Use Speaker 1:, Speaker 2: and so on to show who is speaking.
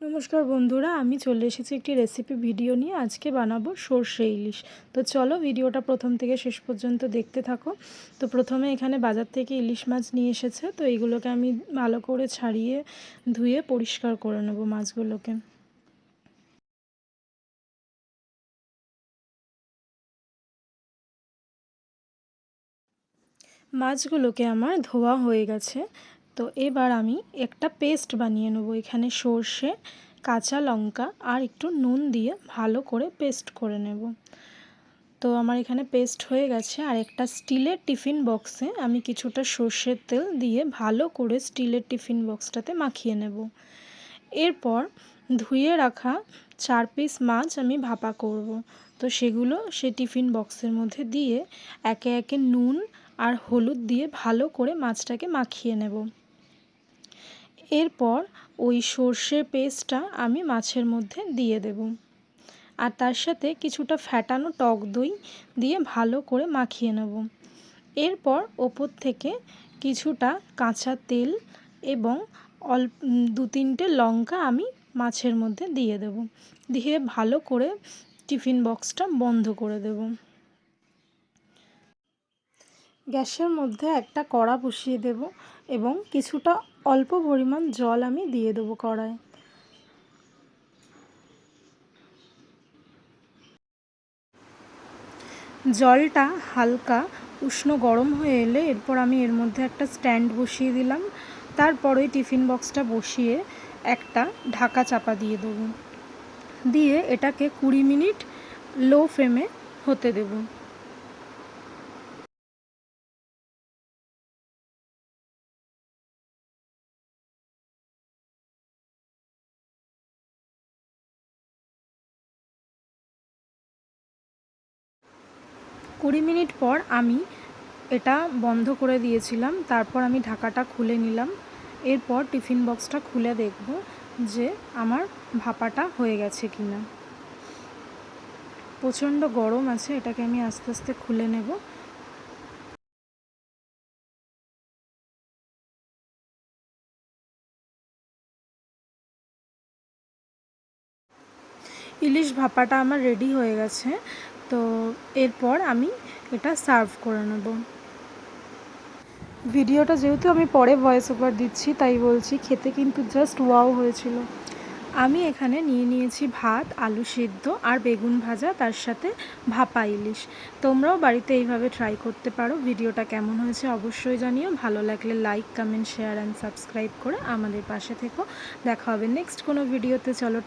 Speaker 1: নমস্কার বন্ধুরা, আমি চলে এসেছি একটি রেসিপি ভিডিও নিয়ে। আজকে বানাবো সর্ষে ইলিশ। তো চলো ভিডিওটা প্রথম থেকে শেষ পর্যন্ত দেখতে থাকো। তো প্রথমে এখানে বাজার থেকে ইলিশ মাছ নিয়ে এসেছে। তো এইগুলোকে আমি ভালো করে ছাড়িয়ে ধুয়ে পরিষ্কার করে নেব মাছগুলোকে। মাছগুলোকে আমার ধোয়া হয়ে গেছে। তো এবার আমি একটা পেস্ট বানিয়ে নেব এখানে সর্ষে, কাঁচা লঙ্কা আর একটু নুন দিয়ে ভালো করে পেস্ট করে নেব। তো আমার এখানে পেস্ট হয়ে গেছে আর একটা স্টিলের টিফিন বক্সে আমি কিছুটা সর্ষের তেল দিয়ে ভালো করে স্টিলের টিফিন বক্সটাতে মাখিয়ে নেব। এরপর ধুয়ে রাখা চার পিস মাছ আমি ভাপা করব। তো সেগুলো সে টিফিন বক্সের মধ্যে দিয়ে একে একে নুন আর হলুদ দিয়ে ভালো করে মাছটাকে মাখিয়ে নেব। এরপর ওই সর্ষের পেস্টটা আমি মাছের মধ্যে দিয়ে দেব। আর তার সাথে কিছুটা ফ্যাটানো টক দই দিয়ে ভালো করে মাখিয়ে নেব। এরপর ওপর থেকে কিছুটা কাঁচা তেল এবং অল্প দু তিনটে লঙ্কা আমি মাছের মধ্যে দিয়ে দেব। দিয়ে ভালো করে টিফিন বক্সটা বন্ধ করে দেব। গ্যাসের মধ্যে একটা কড়া বসিয়ে দেব এবং কিছুটা অল্প পরিমাণ জল আমি দিয়ে দেবো কড়ায়। জলটা হালকা উষ্ণ গরম হয়ে এলে এরপর আমি এর মধ্যে একটা স্ট্যান্ড বসিয়ে দিলাম। তারপর ওই টিফিন বক্সটা বসিয়ে একটা ঢাকা চাপা দিয়ে দেবো। দিয়ে এটাকে কুড়ি মিনিট লো ফ্লেমে হতে দেবো। কুড়ি মিনিট পর আমি এটা বন্ধ করে দিয়েছিলাম। তারপর আমি ঢাকাটা খুলে নিলাম। এরপর টিফিন বক্সটা খুলে দেখব যে আমার ভাপাটা হয়ে গেছে কি না প্রচণ্ড গরম আছে, এটাকে আমি আস্তে আস্তে খুলে নেব। ইলিশ ভাপাটা আমার রেডি হয়ে গেছে। তো এরপর আমি এটা সার্ভ করে নেব। ভিডিওটা যেহেতু আমি পরে ভয়েস ওভার দিচ্ছি তাই বলছি খেতে কিন্তু জাস্ট ওয়াও হয়েছিল। আমি এখানে নিয়ে নিয়েছি ভাত আলু সিদ্ধ আর বেগুন ভাজা তার সাথে ভাপা ইলিশ। তোমরাও বাড়িতে এইভাবে ট্রাই করতে পারো। ভিডিওটা কেমন হয়েছে অবশ্যই জানিও। ভালো লাগলে like comment share and subscribe করে আমাদের পাশে থেকো। দেখা হবে নেক্সট কোনো ভিডিওতে চলো